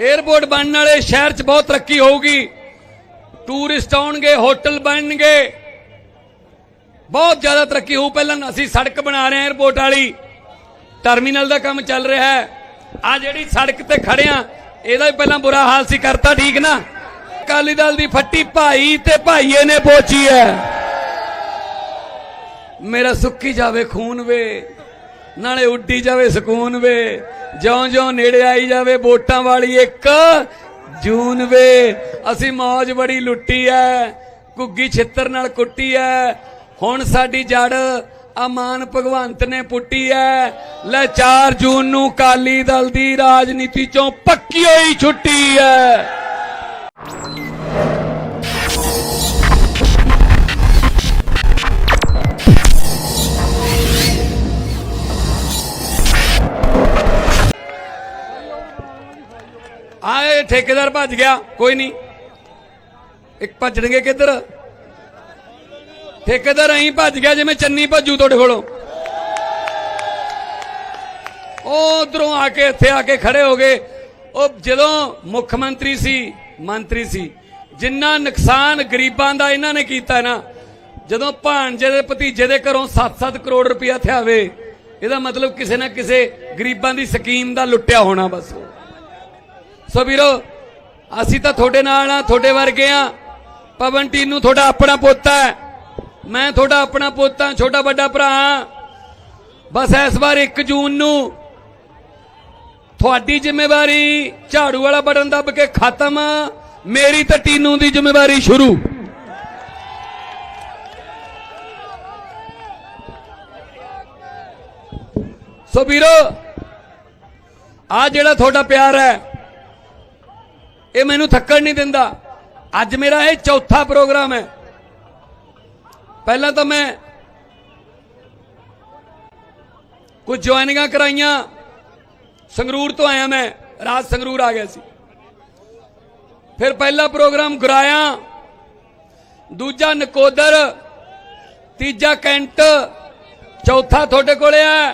Airport ਬਣਨ ਵਾਲੇ ਸ਼ਹਿਰ 'ਚ ਬਹੁਤ ਤਰੱਕੀ ਹੋਊਗੀ। ਟੂਰਿਸਟ ਆਉਣਗੇ ਹੋਟਲ ਬਣਨਗੇ। ਬਹੁਤ ਜ਼ਿਆਦਾ ਤਰੱਕੀ ਹੋਊ। ਪਹਿਲਾਂ ਅਸੀਂ ਸੜਕ ਬਣਾ ਰਹੇ ਹਾਂ 에어ਪੋਰਟ ਵਾਲੀ। ਟਰਮੀਨਲ ਦਾ ਕੰਮ ਚੱਲ ਰਿਹਾ ਹੈ। ਆ ਜਿਹੜੀ ਸੜਕ ਤੇ ਖੜੇ ਖੜਿਆ ਇਹਦਾ ਵੀ ਪਹਿਲਾਂ ਬੁਰਾ ਹਾਲ ਸੀ, ਕਰਤਾ ਠੀਕ ਨਾ? ਅਕਾਲੀ ਦਲ ਦੀ ਫੱਟੀ ਭਾਈ ਤੇ ਭਾਈਏ ਨੇ ਪੋਚੀ ਹੈ। ਮੇਰਾ ਸੁੱਕੀ ਜਾਵੇ, ਖੂਨ ਵੇ। ਨਾਲੇ ਉੱਡੀ ਜਾਵੇ ਸਕੂਨ ਵੇ, ਜਿਉਂ-ਜਿਉਂ ਨੇੜੇ ਆਈ ਜਾਵੇ ਵੋਟਾਂ ਵਾਲੀ ਇੱਕ, ਜੂਨ ਵੇ, ਅਸੀਂ ਮੌਜ ਬੜੀ ਲੁੱਟੀ ਐ ਕੁੱਗੀ ਛਿੱਤਰ ਨਾਲ ਕੁੱਟੀ ਐ, ਹੁਣ ਸਾਡੀ ਜੜ ਅਮਾਨ ਭਗਵੰਤ ਨੇ ਪੁੱਟੀ ਐ, ਲੈ 4 ਜੂਨ ਨੂੰ ਕਾਲੀ ਦਲ ਦੀ ਰਾਜਨੀਤੀ ਚੋਂ ਪੱਕੀ ਹੋਈ ਛੁੱਟੀ ਐ। ਆਏ, ਠੇਕੇਦਾਰ ਭੱਜ ਗਿਆ। ਕੋਈ ਨਹੀਂ। ਇੱਕ ਭੱਜਣਗੇ ਕਿੱਧਰ? ਠੇਕੇਦਾਰ ਐਂ ਭੱਜ ਗਿਆ ਜਿਵੇਂ ਚੰਨੀ ਭੱਜੂ ਤੁਹਾਡੇ ਕੋਲੋਂ। ਉਹ ਉਧਰੋਂ ਆ ਕੇ, ਇੱਥੇ ਆ ਕੇ ਖੜੇ ਹੋ ਗਏ। ਉਹ ਜਦੋਂ ਮੁੱਖ ਮੰਤਰੀ ਸੀ ਮੰਤਰੀ ਸੀ, ਜਿੰਨਾ ਨੁਕਸਾਨ ਗਰੀਬਾਂ ਦਾ ਇਹਨਾਂ ਨੇ ਕੀਤਾ ਨਾ, ਜਦੋਂ ਭਾਣਜੇ ਦੇ ਭਤੀਜੇ ਦੇ ਘਰੋਂ 7-7 ਕਰੋੜ ਰੁਪਇਆ ਥਿਆਵੇ, ਇਹਦਾ ਮਤਲਬ ਕਿਸੇ ਨਾ ਕਿਸੇ ਗਰੀਬਾਂ ਦੀ ਸਕੀਮ ਦਾ ਲੁੱਟਿਆ ਹੋਣਾ ਬਸ। ਸੋ ਵੀਰੋ, ਅਸੀਂ ਤਾਂ ਤੁਹਾਡੇ ਨਾਲ ਆ ਤੁਹਾਡੇ ਵਰਗੇ ਆ ਪਵਨ ਟੀਨੂ ਤੁਹਾਡਾ ਆਪਣਾ ਪੋਤਾ ਹੈ। ਮੈਂ ਤੁਹਾਡਾ ਆਪਣਾ ਪੋਤਾ ਛੋਟਾ ਵੱਡਾ ਭਰਾ ਹਾਂ। ਬਸ ਇਸ ਵਾਰ 1 ਜੂਨ ਨੂੰ ਤੁਹਾਡੀ ਜ਼ਿੰਮੇਵਾਰੀ ਝਾੜੂ ਵਾਲਾ ਬਟਨ ਦੱਬ ਕੇ ਖਤਮ ਮੇਰੀ ਤੇ ਟੀਨੂ ਦੀ ਜ਼ਿੰਮੇਵਾਰੀ ਸ਼ੁਰੂ। ਸੋ ਵੀਰੋ ਆ ਜਿਹੜਾ ਤੁਹਾਡਾ ਪਿਆਰ ਹੈ ਇਹ ਮੈਨੂੰ ਥੱਕਣ ਨਹੀਂ ਦਿੰਦਾ। ਅੱਜ ਮੇਰਾ ਇਹ ਚੌਥਾ ਪ੍ਰੋਗਰਾਮ ਹੈ। ਪਹਿਲਾਂ ਤਾਂ ਮੈਂ ਕੁਝ ਜੁਆਇਨਿੰਗਾਂ ਕਰਾਈਆਂ। ਸੰਗਰੂਰ ਤੋਂ ਆਇਆ ਮੈਂ। ਰਾਤ ਸੰਗਰੂਰ ਆ ਗਿਆ ਸੀ। ਫਿਰ ਪਹਿਲਾ ਪ੍ਰੋਗਰਾਮ ਗੁਰਾਇਆ। ਦੂਜਾ ਨਕੋਦਰ। ਤੀਜਾ ਕੈਂਟ। ਚੌਥਾ ਤੁਹਾਡੇ ਕੋਲੇ ਆ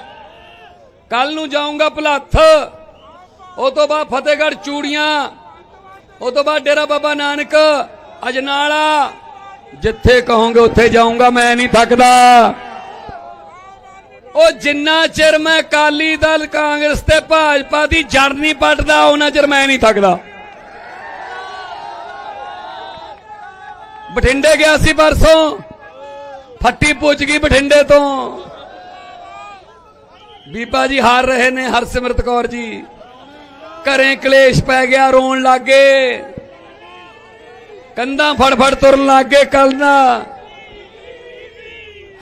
ਕੱਲ ਨੂੰ ਜਾਊਂਗਾ ਭਲੱਥ। ਉਹ ਤੋਂ ਬਾਅਦ ਫਤਿਹਗੜ੍ਹ ਚੂੜੀਆਂ। ਉਹ ਤੋਂ ਬਾਅਦ ਡੇਰਾ ਬਾਬਾ ਨਾਨਕ ਅਜਨਾਲਾ ਜਿੱਥੇ ਕਹੋਗੇ ਉੱਥੇ ਜਾਊਂਗਾ, ਮੈਂ ਨਹੀਂ ਥੱਕਦਾ। ਉਹ ਜਿੰਨਾ ਚਿਰ ਮੈਂ ਕਾਲੀ ਦਲ ਕਾਂਗਰਸ ਤੇ ਭਾਜਪਾ ਦੀ ਜੜ ਨਹੀਂ ਪੱਟਦਾ ਉਹਨਾਂ ਚਿਰ ਮੈਂ ਨਹੀਂ ਥੱਕਦਾ। ਬਠਿੰਡੇ ਗਿਆ ਸੀ ਪਰਸੋਂ, ਫੱਟੀ ਪੁੱਜ ਗਈ ਬਠਿੰਡੇ ਤੋਂ। ਬੀਬਾ ਜੀ ਹਾਰ ਰਹੇ ਨੇ, ਹਰਸਿਮਰਤ ਕੌਰ ਜੀ। ਘਰੇ ਕਲੇਸ਼ ਪੈ ਗਿਆ, ਰੋਣ ਲੱਗੇ। ਕੰਧਾਂ ਫੜ ਫੜ ਤੁਰਨ ਲੱਗੇ ਕੱਲ ਨਾ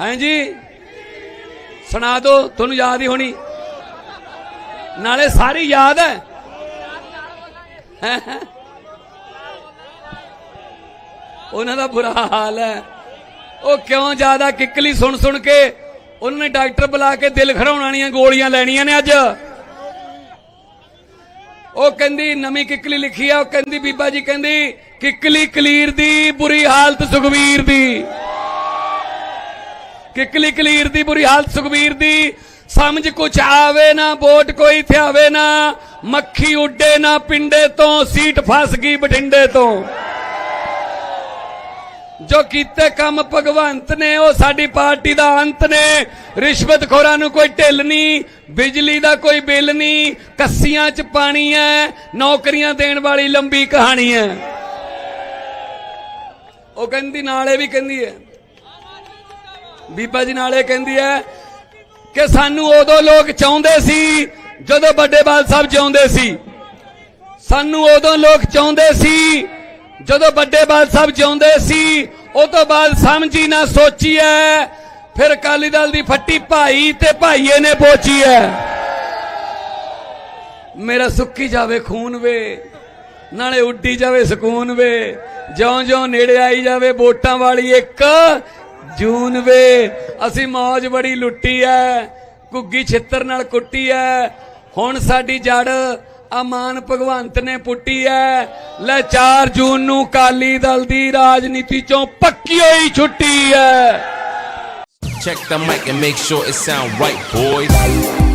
ਹਾਂਜੀ ਸੁਣਾ ਦੋ, ਤੁਹਾਨੂੰ ਯਾਦ ਹੀ ਹੋਣੀ। ਨਾਲੇ ਸਾਰੀ ਯਾਦ ਹੈ। ਹੈਂ? ਉਹਨਾਂ ਦਾ ਬੁਰਾ ਹਾਲ ਹੈ। ਉਹ ਕਿਉਂ ਜ਼ਿਆਦਾ ਕਿੱਕਲੀ ਸੁਣ ਸੁਣ ਕੇ ਉਹਨਾਂ ਨੇ ਡਾਕਟਰ ਬੁਲਾ ਕੇ ਦਿਲ ਖਰਾਉਣ ਵਾਲੀਆਂ ਗੋਲੀਆਂ ਲੈਣੀਆਂ ਨੇ ਅੱਜ? ਉਹ ਕਹਿੰਦੀ, ਨਵੀਂ ਕਿੱਕਲੀ ਲਿਖੀ ਆ, ਉਹ ਕਹਿੰਦੀ, ਬੀਬਾ ਜੀ ਕਹਿੰਦੀ, ਕਿੱਕਲੀ ਕਲੀਰ ਦੀ ਬੁਰੀ ਹਾਲਤ ਸੁਖਵੀਰ ਦੀ। ਕਿੱਕਲੀ ਕਲੀਰ ਦੀ ਬੁਰੀ ਹਾਲਤ ਸੁਖਵੀਰ ਦੀ। ਸਮਝ ਕੁਛ ਆਵੇ ਨਾ, ਵੋਟ ਕੋਈ ਥਿਆਵੇ ਨਾ, ਮੱਖੀ ਉੱਡੇ ਨਾ, ਪਿੰਡੇ ਤੋਂ, ਸੀਟ ਫਸ ਗਈ ਬਠਿੰਡੇ ਤੋਂ। ਜੋ ਕੀਤੇ ਕੰਮ ਭਗਵੰਤ ਨੇ, ਉਹ ਸਾਡੀ ਪਾਰਟੀ ਦਾ ਅੰਤ ਨੇ। ਰਿਸ਼ਵਤਖੋਰਾਂ ਨੂੰ ਕੋਈ ਢਿੱਲ ਨਹੀਂ, ਬਿਜਲੀ ਦਾ ਕੋਈ ਬਿੱਲ ਨਹੀਂ, ਕੱਸੀਆਂ 'ਚ ਪਾਣੀ ਹੈ ਨੌਕਰੀਆਂ ਦੇਣ ਵਾਲੀ ਲੰਬੀ ਕਹਾਣੀ ਹੈ ਉਹ ਕਹਿੰਦੀ, ਨਾਲੇ ਵੀ ਕਹਿੰਦੀ ਹੈ ਬੀਬਾ ਜੀ ਨਾਲੇ ਕਹਿੰਦੀ ਹੈ ਕਿ ਸਾਨੂੰ ਉਦੋਂ ਲੋਕ ਚਾਹੁੰਦੇ ਸੀ, ਜਦੋਂ ਵੱਡੇ ਬਾਲ ਸਾਹਿਬ ਜਿਉਂਦੇ ਸੀ। ਸਾਨੂੰ ਉਦੋਂ ਲੋਕ ਚਾਹੁੰਦੇ ਸੀ ਜਦੋਂ ਵੱਡੇ ਬਾਲ ਸਾਹਿਬ ਜਿਉਂਦੇ ਸੀ, ਉਹ ਤੋਂ ਬਾਅਦ ਸਮਝੀ ਨਾ ਸੋਚੀ ਐ ਫਿਰ ਅਕਾਲੀ ਦਲ ਦੀ ਫੱਟੀ ਭਾਈ ਤੇ ਭਾਈਏ ਨੇ ਪੋਚੀ ਐ ਮੇਰਾ ਸੁੱਕੀ ਜਾਵੇ ਖੂਨ ਵੇ, ਨਾਲੇ ਉੱਡੀ ਜਾਵੇ ਸਕੂਨ ਵੇ। ਜਿਉਂ-ਜਿਉਂ ਨੇੜੇ ਆਈ ਜਾਵੇ ਵੋਟਾਂ ਵਾਲੀ ਇੱਕ ਜੂਨ ਵੇ। ਅਸੀਂ ਮੌਜ ਬੜੀ ਲੁੱਟੀ ਐ ਕੁੱਗੀ ਛਿੱਤਰ ਨਾਲ ਕੁੱਟੀ ਐ ਹੁਣ ਸਾਡੀ ਜੜ ਅਮਾਨ ਭਗਵੰਤ ਨੇ ਪੁੱਟੀ ਐ ਲੈ 4 ਜੂਨ ਨੂੰ ਕਾਲੀ ਦਲ ਦੀ ਰਾਜਨੀਤੀ ਚੋਂ ਪੱਕੀ ਹੋਈ ਛੁੱਟੀ ਐ check the mic and make sure it sound right boys